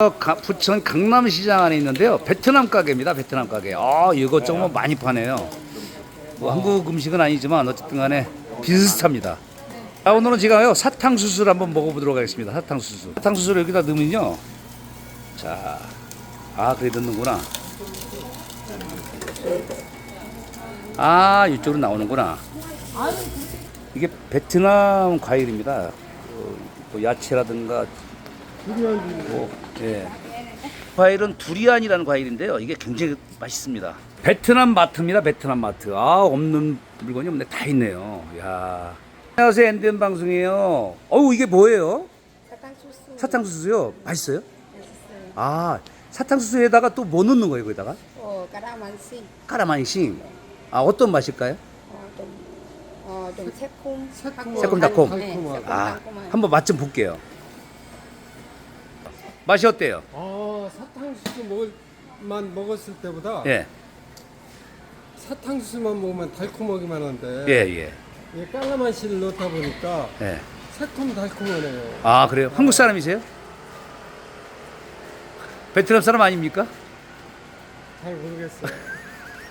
어, 가- 부천 강남시장 안에 있는데요. 베트남 가게입니다. 베트남 가게. 아, 이것저것 많이 파네요. 뭐 한국 음식은 아니지만 어쨌든 간에 비슷합니다. 자, 오늘은 제가요 사탕수수를 한번 먹어보도록 하겠습니다. 사탕수수. 사탕수수를 여기다 넣으면요. 자, 아 그래 넣는구나. 아 이쪽으로 나오는구나. 이게 베트남 과일입니다. 어, 뭐 야채라든가 뭐, 예. 과일은 두리안이라는 과일인데요. 이게 굉장히 맛있습니다. 베트남 마트입니다. 베트남 마트. 아 없는 물건이 없네. 다 있네요. 야. 안녕하세요. 엔든 방송이에요. 어우 이게 뭐예요? 사탕수수 사탕수수요. 맛있어요? 아 사탕수수에다가 또 뭐 넣는 거예요? 거기다가 어, 까라만시 까라만싱. 아 어떤 맛일까요? 어, 좀, 어, 좀 새콤 새콤하고 새콤달콤. 네, 달콤한. 아 한번 맛 좀 볼게요. 맛이 어때요? 아 사탕수수 먹을만 먹었을 때보다 예, 사탕수수만 먹으면 달콤하기만 한데 예, 예, 이 깔라만시를 넣다 보니까 예. 새콤 달콤하네요. 아 그래요? 한국 사람이세요? 베트남 사람 아닙니까? 잘 모르겠어요.